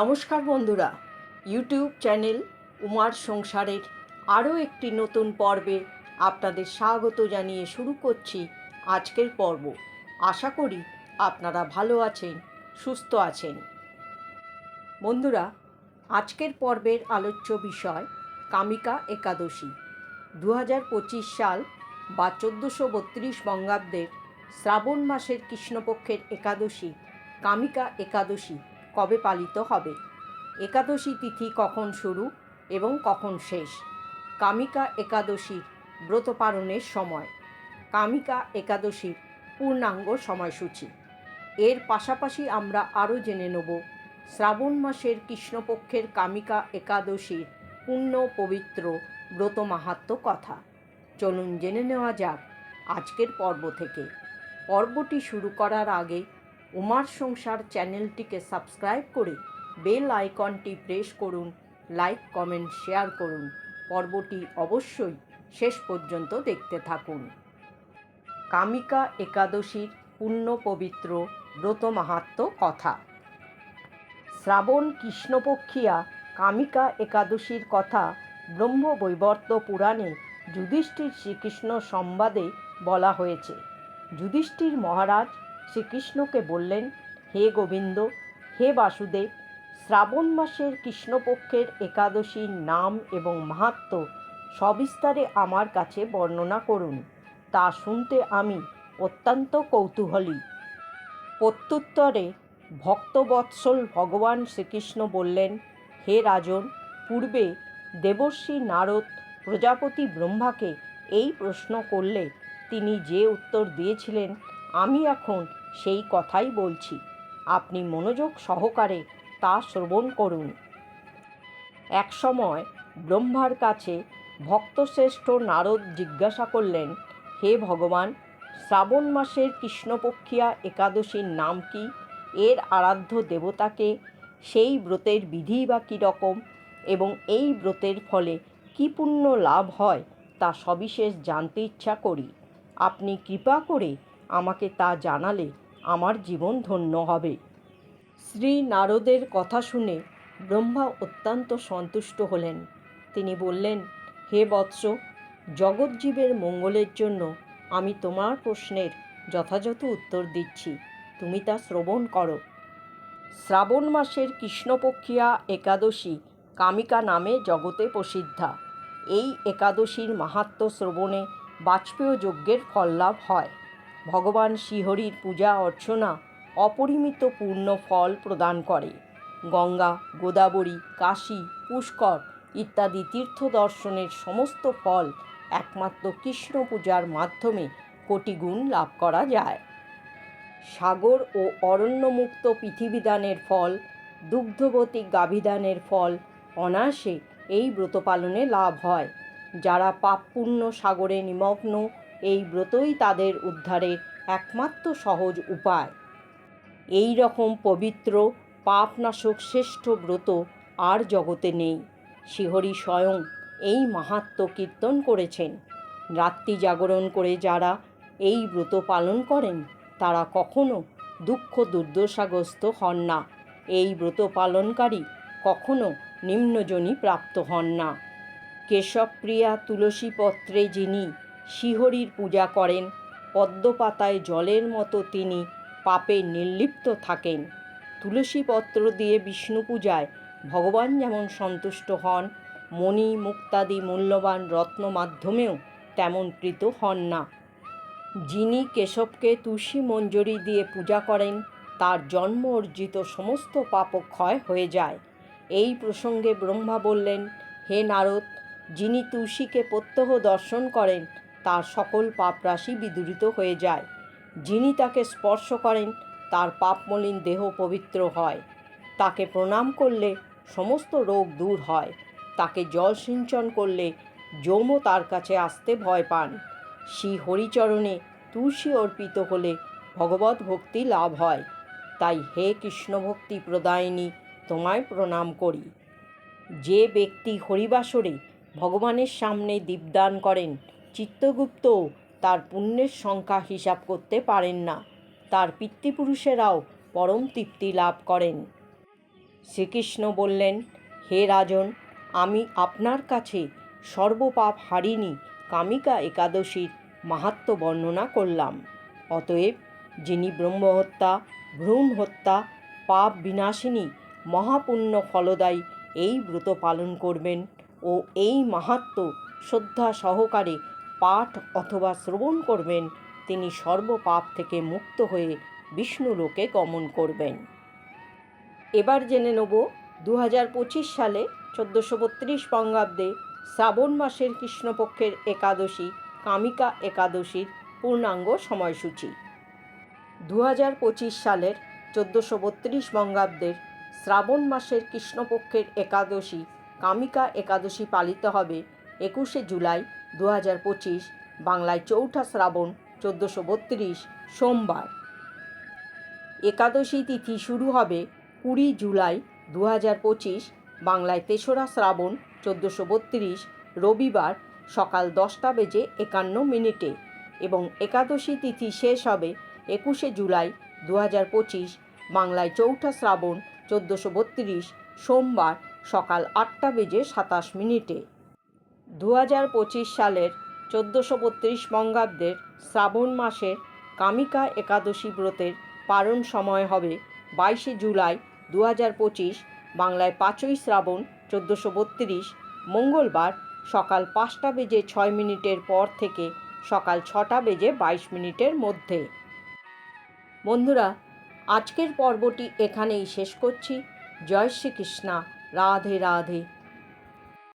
নমস্কার বন্ধুরা YouTube channel উমার সংসারের আরও একটি নতুন পর্বে আপনাদের স্বাগত জানিয়ে শুরু করছি আজকের পর্ব। আশা করি আপনারা ভালো আছেন, সুস্থ আছেন। বন্ধুরা, আজকের পর্বের আলোচ্য বিষয় কামিকা একাদশী। দু হাজার পঁচিশ সাল বা চোদ্দোশো বত্রিশ বঙ্গাব্দের শ্রাবণ মাসের কৃষ্ণপক্ষের একাদশী, কামিকা একাদশী। কবে পালিত হবে? একাদশী তিথি কখন শুরু এবং কখন শেষ? কামিকা একাদশীর ব্রত পালনের সময়। কামিকা একাদশীর পূর্ণাঙ্গ সময়সূচি। এর পাশাপাশি আমরা আরও জেনে নেব শ্রাবণ মাসের কৃষ্ণপক্ষের কামিকা একাদশীর পূর্ণ পবিত্র ব্রত মাহাত্ম কথা। চলুন জেনে নেওয়া যাক আজকের পর্ব থেকে। পর্বটি শুরু করার আগে উমার সংসার চ্যানেলটিকে সাবস্ক্রাইব করে বেল আইকনটি প্রেস করুন, লাইক, কমেন্ট, শেয়ার করুন। পর্বটি অবশ্যই শেষ পর্যন্ত দেখতে থাকুন। কামিকা একাদশীর পূর্ণ পবিত্র ব্রত মাহাত্ম কথা। শ্রাবণ কৃষ্ণপক্ষিয়া কামিকা একাদশীর কথা ব্রহ্ম বৈবর্ত পুরাণে যুধিষ্ঠির শ্রীকৃষ্ণ সংবাদে বলা হয়েছে। যুধিষ্ঠির মহারাজ শ্রীকৃষ্ণকে বললেন, হে গোবিন্দ, হে বাসুদেব, শ্রাবণ মাসের কৃষ্ণপক্ষের একাদশীর নাম এবং মাহাত্ম সবিস্তারে আমার কাছে বর্ণনা করুন। তা শুনতে আমি অত্যন্ত কৌতূহলী। প্রত্যুত্তরে ভক্তবৎসল ভগবান শ্রীকৃষ্ণ বললেন, হে রাজন, পূর্বে দেবর্ষী নারদ প্রজাপতি ব্রহ্মাকে এই প্রশ্ন করলে তিনি যে উত্তর দিয়েছিলেন আমি এখন সেই কথাই বলছি। আপনি মনোযোগ সহকারে তা শ্রবণ করুন। একসময় ব্রহ্মার কাছে ভক্তশ্রেষ্ঠ নারদ জিজ্ঞাসা করলেন, হে ভগবান, শ্রাবণ মাসের কৃষ্ণপক্ষিয়া একাদশীর নাম কি? এর আরাধ্য দেবতাকে সেই ব্রতের বিধি বা কী রকম? এবং এই ব্রতের ফলে কী পুণ্য লাভ হয় তা সবিশেষ জানতে ইচ্ছা করি। আপনি কৃপা করে আমাকে তা জানালে আমার জীবন ধন্য হবে। শ্রী নারদের কথা শুনে ব্রহ্মা অত্যন্ত সন্তুষ্ট হলেন। তিনি বললেন, হে বৎস জগৎজীবের মঙ্গলের জন্য আমি তোমার প্রশ্নের যথাযথ উত্তর দিচ্ছি। তুমি তা শ্রবণ করো। শ্রাবণ মাসের কৃষ্ণপক্ষিয়া একাদশী কামিকা নামে জগতে প্রসিদ্ধা। এই একাদশীর মাহাত্ম শ্রবণে বাজপেয় যজ্ঞের ফললাভ হয়। ভগবান শ্রীহরির পূজা অর্চনা অপরিমিত পূর্ণ ফল প্রদান করে। গঙ্গা, গোদাবরী, কাশী, পুষ্কর ইত্যাদি তীর্থ দর্শনের সমস্ত ফল একমাত্র কৃষ্ণ পূজার মাধ্যমে কোটিগুণ লাভ করা যায়। সাগর ও অরণ্যমুক্ত পৃথিবীদানের ফল, দুগ্ধবতী গাভিদানের ফল অনায়াসে এই ব্রত পালনে লাভ হয়। যারা পাপপুণ্য সাগরে নিমগ্ন এই ব্রতই তাদের উদ্ধারের একমাত্র সহজ উপায়। এই রকম পবিত্র, পাপনাশক শ্রেষ্ঠ ব্রত আর জগতে নেই। শিহরি স্বয়ং এই মাহাত্ম কীর্তন করেছেন। রাত্রি জাগরণ করে যারা এই ব্রত পালন করেন, তারা কখনো দুঃখ দুর্দশাগ্রস্ত হন না। এই ব্রত পালনকারী কখনো নিম্নজনী প্রাপ্ত হন না। কেশবপ্রিয়া তুলসী পত্রে যিনি শিহরির পূজা করেন। পদ্মপাতায় জলের মতো তিনি পাপে নির্লিপ্ত থাকেন। তুলসী পত্র দিয়ে বিষ্ণু পূজায় ভগবান যেমন সন্তুষ্ট হন, মণি মুক্তাদি মূল্যবান রত্ন মাধ্যমেও তেমন কৃত হন না। যিনি কেশবকে তুলসী মঞ্জরি দিয়ে পূজা করেন, তার জন্ম অর্জিত সমস্ত পাপক্ষয় হয়ে যায়। এই প্রসঙ্গে ব্রহ্মা বললেন, হে নারদ, যিনি তুলসীকে প্রত্যহ দর্শন করেন তার সকল পাপরাশি বিদূরিত হয়ে যায়। যিনি তাকে স্পর্শ করেন, তার পাপমলিন দেহ পবিত্র হয়। তাকে প্রণাম করলে সমস্ত রোগ দূর হয়। তাকে জল সিঞ্চন করলে যৌম তার কাছে আসতে ভয় পান। শ্রী হরিচরণে তুলসী অর্পিত হলে ভগবত ভক্তি লাভ হয়। তাই হে কৃষ্ণ ভক্তি প্রদায়িনী, তোমায় প্রণাম করি। যে ব্যক্তি হরিবাসরে ভগবানের সামনে দীপদান করেন চিত্তগুপ্ত তার পুণ্যের সংখ্যা হিসাব করতে পারেন না। তার পিতৃপুরুষেরাও পরম তৃপ্তি লাভ করেন। শ্রীকৃষ্ণ বললেন, হে রাজন, আমি আপনার কাছে সর্বপাপ হারিনি, কামিকা একাদশীর মাহাত্ম বর্ণনা করলাম। অতএব যিনি ব্রহ্মহত্যা ভ্রূণ হত্যা পাপ বিনাশিনী, মহাপুণ্য ফলদায়ী এই ব্রত পালন করবেন ও এই মাহাত্ম শ্রদ্ধা সহকারে পাঠ অথবা শ্রবণ করবেন, তিনি সর্বপাপ থেকে মুক্ত হয়ে বিষ্ণুলোকে গমন করবেন। এবার জেনে নেব দু হাজার পঁচিশ সালে চোদ্দোশো বত্রিশ বঙ্গাব্দে শ্রাবণ মাসের কৃষ্ণপক্ষের একাদশী, কামিকা একাদশীর পূর্ণাঙ্গ সময়সূচি। দু হাজার পঁচিশ সালের চোদ্দোশো বত্রিশ বঙ্গাব্দের শ্রাবণ মাসের কৃষ্ণপক্ষের একাদশী, কামিকা একাদশী পালিত হবে একুশে জুলাই দু হাজার পঁচিশ, বাংলায় চৌঠা শ্রাবণ, চোদ্দোশো বত্রিশ, সোমবার। একাদশী তিথি শুরু হবে কুড়ি জুলাই দু হাজার পঁচিশ, বাংলায় তেসরা শ্রাবণ, চোদ্দোশো বত্রিশ, রবিবার সকাল দশটা বেজে একান্ন মিনিটে এবং একাদশী তিথি শেষ হবে একুশে জুলাই দু হাজার পঁচিশ, বাংলায় চৌঠা শ্রাবণ, চোদ্দোশো বত্রিশ, সোমবার সকাল আটটা বেজে সাতাশ মিনিটে। দু হাজার পঁচিশ সালের চোদ্দোশো বত্রিশ বঙ্গাব্দের শ্রাবণ মাসের কামিকা একাদশী ব্রতের পারণ সময় হবে বাইশে জুলাই দু হাজার পঁচিশ, বাংলায় পাঁচই শ্রাবণ চোদ্দোশো বত্রিশ, মঙ্গলবার সকাল পাঁচটা বেজে ছয় মিনিটের পর থেকে সকাল ছটা বেজে বাইশ মিনিটের মধ্যে। বন্ধুরা, আজকের পর্বটি এখানেই শেষ করছি। জয় শ্রীকৃষ্ণা। রাধে রাধে।